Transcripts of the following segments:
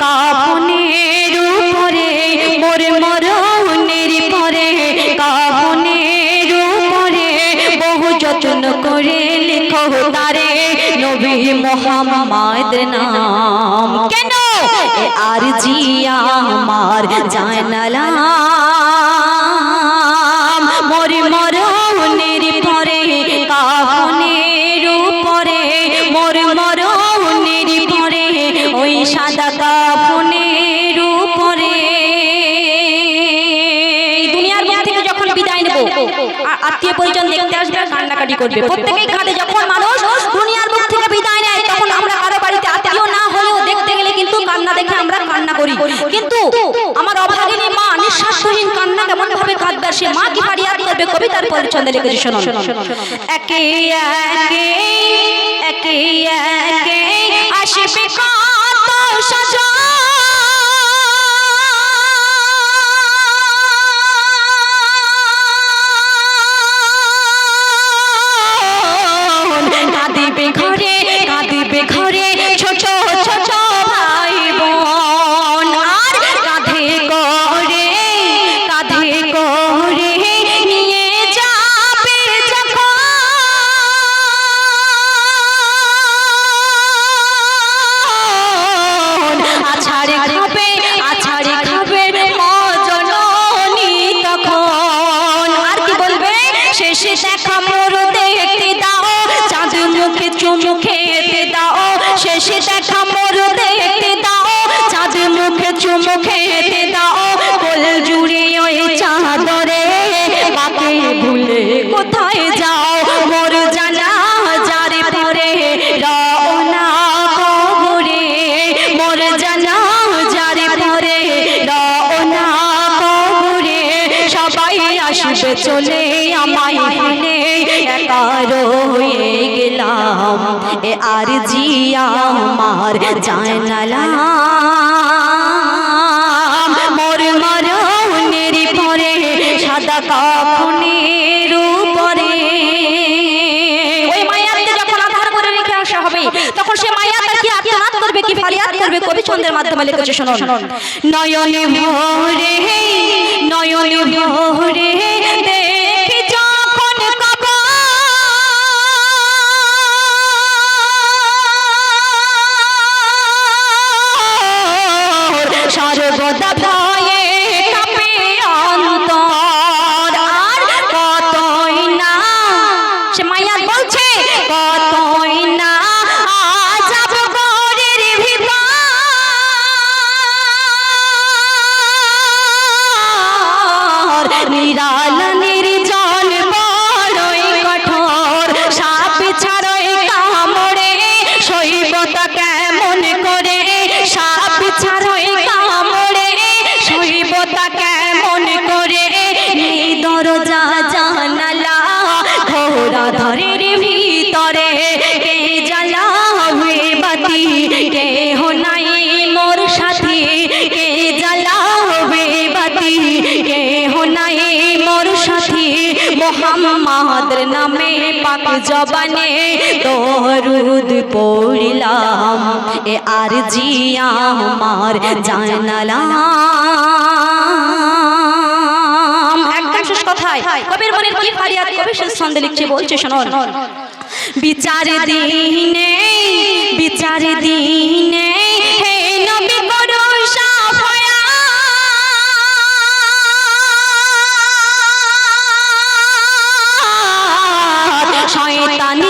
কাফনের উপরে, মোর মরণের পরে কাফনের উপরে বহু যত্ন করে লিখো তারে নবী নাম। কেন? আর জিয়া আমার জানালাম আত্মীয় পরিজন দেখতে আসবে কান্নাকাটি করবে। প্রত্যেকেই কাঁদে যখন মানুষ দুনিয়ার বুক থেকে বিদায় নেয়, তখন আমরা কারও বাড়িতে আত্মীয় না হলেও দেখতে গেলে কিন্তু কান্না দেখে আমরা কান্না করি। কিন্তু আমার অভাগিনী মা নিঃশ্বাসহীন কান্না কেমন ভাবে কাঁদবে সে মা কি ফারিয়াদ করবে, কবিতার পরিচ্ছন্দে লিখেছে শোনো একে একে একে একে, আসবে কত সজন কাঁদিবে ঘরে ছোট শেষে দেখা মোর দেখতে দাও। চাঁদ মুখে চুমু খেতে দাও। কোল জুড়ে ওই চাঁদরে ভুলে কোথায় যাও? মোর জানা রওনা রওনা সবাই চলে আমায় একা রয়ে আর জিয়া আমার জানালাম মোর মরণের পরে সাদা কাফনের উপরে। ওই মায়াতকে যখন আধার করে রেখে আসা হবে তখন সে মায়া তার কি আত্মনাদ করবে কি ফারিয়াদ করবে? কবি ছন্দের মাধ্যমে লিখেছে শুনুন। নয়নে ভোরে কতই না আজাব গরের ভিতর নিরাল নামে পাক জবানে দরুদ পড়িলাম। এ আর জিয়া আমার জানালাম কথায় কবির মনের কি ফারিয়াদ কবি শেষ ছন্দে লিখছে বলছে শোনো বিচার দিনে বিচার দিনে হে নবী করো সাফায়াত। শয়তানি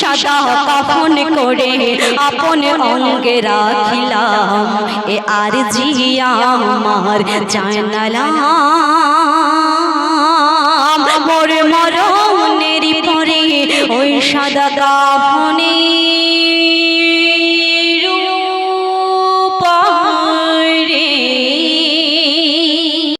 সাদা করে আপন অঙ্গে রাখিলাম। এ আর আমার জানালাম। মোর মরণের পরে ওই সাদা কাফনে